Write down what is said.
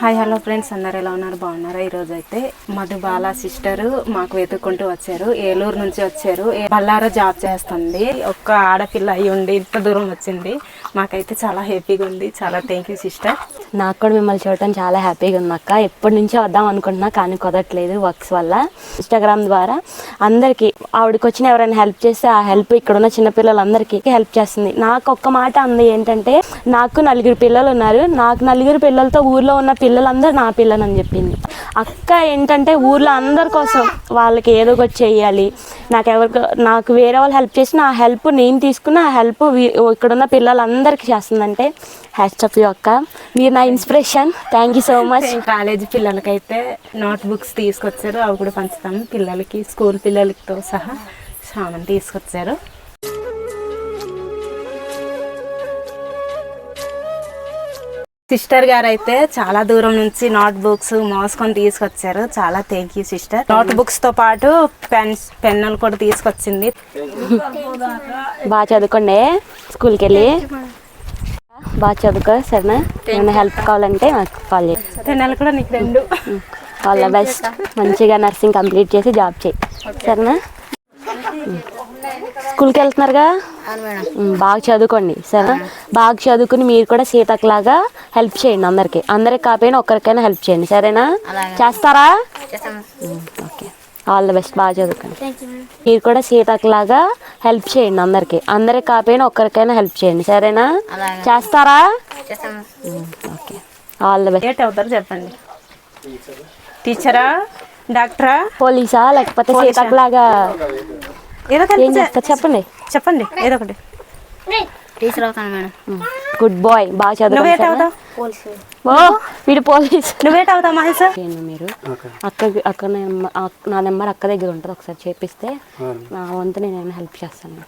Hi hello friends. అందరు ఎలా ఉన్నారు? బాగున్నారా? ఈరోజు అయితే మధుబాల సిస్టర్ మాకు వెతుక్కుంటూ వచ్చారు. ఏలూరు నుంచి వచ్చారు. బల్లారో జాబ్ చేస్తుంది. ఒక్క ఆడపిల్ల అయి ఉండి ఇంత దూరం వచ్చింది. మాకైతే చాలా హ్యాపీగా ఉంది. చాలా థ్యాంక్ యూ సిస్టర్. నాకు కూడా మిమ్మల్ని చూడటం చాలా హ్యాపీగా ఉంది అక్క. ఎప్పటి నుంచో వద్దాం అనుకుంటున్నా కానీ కుదరట్లేదు వర్క్స్ వల్ల. ఇన్స్టాగ్రామ్ ద్వారా అందరికీ ఆవిడకి వచ్చిన ఎవరైనా హెల్ప్ చేస్తే ఆ హెల్ప్ ఇక్కడ ఉన్న చిన్నపిల్లలందరికీ హెల్ప్ చేస్తుంది. నాకు ఒక్క మాట అంది ఏంటంటే నాకు నలుగురు పిల్లలు ఉన్నారు. నాకు నలుగురు పిల్లలతో ఊర్లో ఉన్న పిల్లలందరూ నా పిల్లలని చెప్పింది. అక్క ఏంటంటే ఊర్లో అందరి కోసం వాళ్ళకి ఏదో ఒకటి చేయాలి. నాకు ఎవరికి నాకు వేరే వాళ్ళు హెల్ప్ చేసిన ఆ హెల్ప్ నేను తీసుకున్న ఆ హెల్ప్ ఇక్కడున్న పిల్లలందరికీ చేస్తుందంటే హ్యాచ్ ఆఫ్ యూ అక్క. మీరు నా inspiration thank you so much college పిల్లలకైతే నోట్ బుక్స్ తీసుకొచ్చారు. అవి కూడా పంచుతాము పిల్లలకి స్కూల్ పిల్లలతో సహా. చాలా తీసుకొచ్చారు. సిస్టర్ గారు అయితే చాలా దూరం నుంచి నోట్ బుక్స్ మోసుకొని తీసుకొచ్చారు. చాలా థ్యాంక్ యూ సిస్టర్. నోట్ బుక్స్తో పాటు పెన్స్ పెన్నులు కూడా తీసుకొచ్చింది. బాగా చదువుకోండి. స్కూల్కి వెళ్ళి బాగా చదువుకో సరేనా? ఏమైనా హెల్ప్ కావాలంటే నాకు కాల్ చేయి. పెన్నులు కూడా నీకు రెండు. All the best. మంచిగా నర్సింగ్ కంప్లీట్ చేసి జాబ్ చేయి. సరేనా? స్కూల్కి వెళ్తున్నారుగా? బాగా చదువుకోండి సరేనా? బాగా చదువుకుని మీరు కూడా సీతకులాగా హెల్ప్ చేయండి అందరికి. అందరికి కాకపోయినా ఒక్కరికైనా హెల్ప్ చేయండి సరేనా? చేస్తారా? ఓకే. ఆల్ ద బెస్ట్ బాగా చదువుకోండి. మీరు కూడా సీతకులాగా హెల్ప్ చేయండి అందరికి. అందరికి కాకపోయినా ఒక్కరికైనా హెల్ప్ చేయండి సరేనా? చేస్తారా? ఓకే. ఆల్ ద బెస్ట్ ఏట్ అవుతారు చెప్పండి. టీచరా డాక్టరా పోలీసా? లేకపోతే సీతకులాగా ఏదో చెప్పండి. చెప్పండి ఏదో ఒకటి. టీచర్ అవుతాను మేడం గుడ్ బాయ్ బాగా నువ్వేట చదువుకోండి అవుతావు ఓ వీడు పోలీస్. నువ్వేట అవుతావు మహేష్? మీరు అక్క అక్క నా నెంబర్ అక్క దగ్గర ఉంటుంది ఒకసారి చేపిస్తే నా వంతు నేను హెల్ప్ చేస్తాను